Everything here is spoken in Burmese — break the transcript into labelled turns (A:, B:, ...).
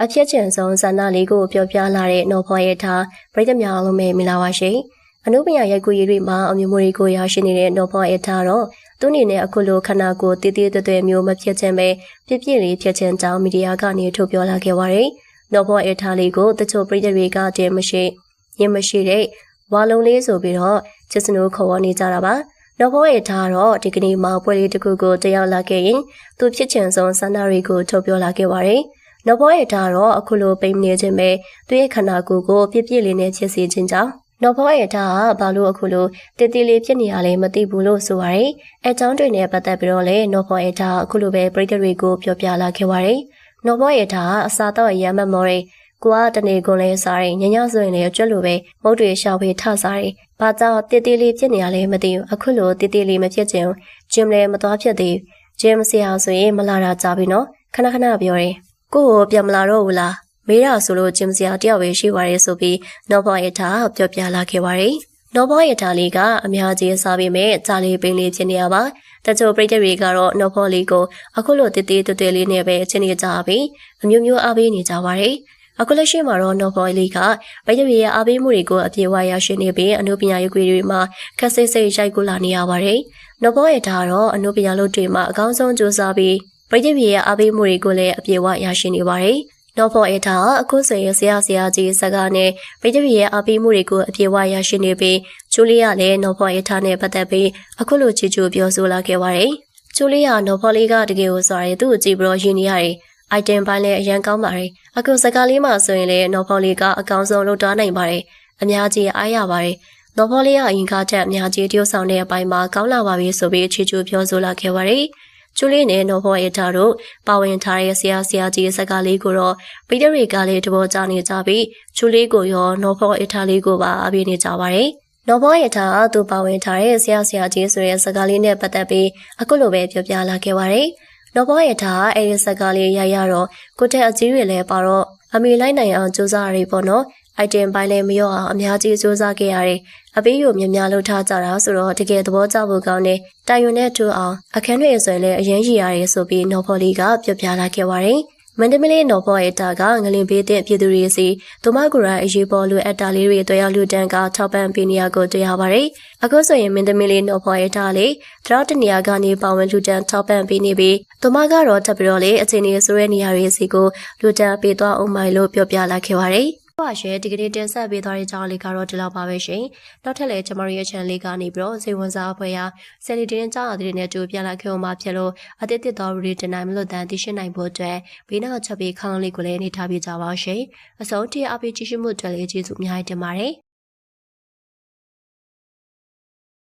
A: အဖြစ်ချင်ဆုံးဇာနာလေးကိုပြောပြလာတဲ့နော်ဖော်ရဲ့ထားပရိသတ်များအားလုံးပဲမင်္ဂလာပါရှင်အနုပညာရိုက်ကူးရေးတွေမှာအမျိုးမျိုးတွေကိုရရှိနေတဲ့နော်ဖော်ရဲ့ထားတော့သူအနေနဲ့အခုလိုခန္ဓာကိုယ်တည်တည်တွယ်တွယ်မျိုးမဖြစ်ချင်ပဲပြပြလေးဖြစ်ချင်ကြောင်းမီဒီယာကနေထုတ်ပြောလာခဲ့ပါတယ်နော်ဖော်ရဲ့ထားလေးကိုတချို့ပရိသတ်တွေကတည်းမရှိရင်မရှိတဲ့ဝါလုံးလေးဆိုပြီးတော့ချစ်စနိုးခေါ်ဝေါ်နေကြတာပါနော်ဘောရဲ့ထားတော့ဒီကနေ့မှာပွဲလေးတစ်ခုကိုတက်ရောက်လာခဲ့ရင်သူဖြစ်ချင်ဆုံးဆန္ဒတွေကိုထုတ်ပြောလာခဲ့ပါတယ်။ နော်ဘောရဲ့ထားတော့အခုလိုပိန်နေခြင်းပဲသူရဲ့ခန္ဓာကိုယ်ကိုပြည့်ပြည့်လေးနဲ့ချစ်စေခြင်းကြောင့်နော်ဘောရဲ့ထားကဘာလို့အခုလိုတည်တည်လေးဖြစ်နေရလဲမသိဘူးလို့ဆိုပါရယ်။အဲကြောင်းတွေနဲ့ပတ်သက်ပြီးတော့လည်းနော်ဘောရဲ့ထားအခုလိုပဲပရိသတ်တွေကိုပြောပြလာခဲ့ပါတယ်။နော်ဘောရဲ့ထားအစာတော့ရမ်းမမော်ရယ်ကိုကတနေကုန်လဲစားရင်ညညဆိုရင်လည်းကျွတ်လို့ပဲမုတ်တွေရှောက်ပြီးထစားတယ်။ဘာကြောင့်တေးသေးလေးဖြစ်နေရလဲမသိဘူး။အခုလိုတေးသေးလေးမဖြစ်ချင်ဂျင်လည်းမသွားဖြစ်သေးဘူး။ဂျင်ဆရာဆိုရင်မလာတာကြပြီနော်။ခဏခဏပြောတယ်။ ကိုကိုပြန်မလာတော့ဘူးလား။မေးတာဆိုလို့ဂျင်ဆရာတယောက်ပဲရှိပါရဲဆိုပြီးနော်ဘောရထားပြောပြလာခဲ့ပါတယ်။နော်ဘောရထားလေးကအများကြီးစားပြီးမဲ့ကြာလေးပင်လေးဖြစ်နေရပါ။တချို့ပရိသတ်တွေကတော့နော်ဘောလေးကိုအခုလိုတေးသေးတွေ့လေးနဲ့ပဲချင်းနေကြပြီးအမျိုးမျိုးအားပေးနေကြပါတယ်။အခုလက်ရှိမှာတော့ Novel လေးကဗိုက်ရရဲ့အားပေးမှုတွေကိုအပြည့်အဝရရှိနေပြီးအနုပညာရေးခွေတွေမှာခက်စိတ်စိတ်ရိုက်ကူလာနေရပါတယ်။ Novel ရဲ့ဒါကတော့အနုပညာလုပ်တွေမှာအကောင်းဆုံးစူးစမ်း ပြီးဗိုက်ရရဲ့အားပေးမှုတွေကိုလည်းအပြည့်အဝရရှိနေပါတယ်။ Novel ရဲ့ဒါအခုဆိုရင်ဆရာဆရာကြီးစကားနဲ့ဗိုက်ရရဲ့အားပေးမှုတွေကိုအပြည့်အဝရရှိနေပြီးဂျူလီယာလည်း Novel ရဲ့ဒါနဲ့ပတ်သက်ပြီးအခုလိုချီချူပြောဆိုလာခဲ့ပါတယ်။ဂျူလီယာ Novel လေးကတကယ်ကိုဆိုရဲသူ့ကိုကြည့်ပြီးတော့ယဉ်နေရတယ်။ item ပိုင်းလည်းအရန်ကောင်းပါတယ်။အခုစကားလေးမှာဆိုရင်လည်းနော်ဖော်လေးကအကောင်းဆုံးလုပ်ထားနိုင်ပါတယ်။အများကြီးအားရပါတယ်။နော်ဖော်လေးကအရင်ကချက်အများကြီးတယောက်ဆောင်တဲ့အပိုင်းမှာကောင်းလာပါပြီဆိုပြီးချီချူပြောဆိုလာခဲ့ပါတယ်။ ကျူလေးနဲ့နော်ဖော်အတာတို့ပါဝင်ထားတဲ့ဆရာဆရာကြီးစကားလေးကိုတော့ပိတရီကလည်းတဘောကြနေကြပြီးကျူလေးကိုရောနော်ဖော်အတာလေးကိုပါအပြည့်နေကြပါတယ်။နော်ဘောရထားသူပါဝင်ထားတဲ့ဆရာဆရာကြီးဆိုတဲ့စကားလေးနဲ့ပတ်သက်ပြီးအခုလိုပဲပြောပြလာခဲ့ပါတယ်။နော်ဘောရဲ့ထားအဲ့ဒီစကားလေးရရတော့ကိုတက်အကြီးတွေလည်းပါတော့အမေလိုက်နိုင်အောင်စူးစမ်းရပေါ့နော် အိုက်တင်ပိုင်းလည်းမရော့အောင်အများကြီးစူးစမ်းခဲ့ရတယ်အပေးယူမြများလုပ်ထားကြတာဆိုတော့တကယ်သဘောကျဖို့ကောင်းတယ်တိုင်ယွန်နဲ့တူအောင်အခန်းတွေဆိုရင်လည်းအရင်ကြီးရတယ်ဆိုပြီးနော်ဘော်လီကပြောပြလာခဲ့ပါတယ်မန္တမလေးနော်ဘော်ရဲ့တာကငလင်ပေးတဲ့ပြည်သူတွေစီဒိုမဂူရာအရေးပေါ်လူအပ်တာလေးတွေတွေ့ရလူတန်းကထောက်ပံ့ပေးနေရကိုတွေ့ရပါတယ်။အခုဆိုရင်မန္တမလေးနော်ဘော်ရဲ့တာလေးတရော့တနေရာကနေပါဝင်လူတန်းထောက်ပံ့ပေးနေပြီးဒိုမကတော့တက်ပြီးတော့လေအချိန်ကြီးဆိုတဲ့နေရာတွေစီကိုလူတန်းပေးသွားအောင်မိုင်လို့ပြောပြလာခဲ့ပါတယ်။ ပါရှယ်ဒီကနေ့တင်ဆက်ပေးသွားတဲ့ကြောင်းလေးကတော့ဒီလောက်ပါပဲရှင်။နောက်ထပ်လည်းကျမတို့ရဲ့ channel လေးကနေပြီးတော့ဇေဝဝန်စားအဖွဲ့ရာဆယ်လီတင်ကြောင်းအသစ်နဲ့တူပြန်လာခဲ့အောင်မှာဖြစ်လို့အသစ်တစ်တော်ရီတင်နိုင်မလို့တန်သိရှိနိုင်ဖို့အတွက်ဘေးနောက်ချက်ပေးခေါင်းလေးကိုလည်းနေထားပြကြပါရှင်။အဆုံးထိအပိကြည့်ရှုမှုအတွက်လည်းကျေးဇူးအများကြီးတင်ပါတယ်။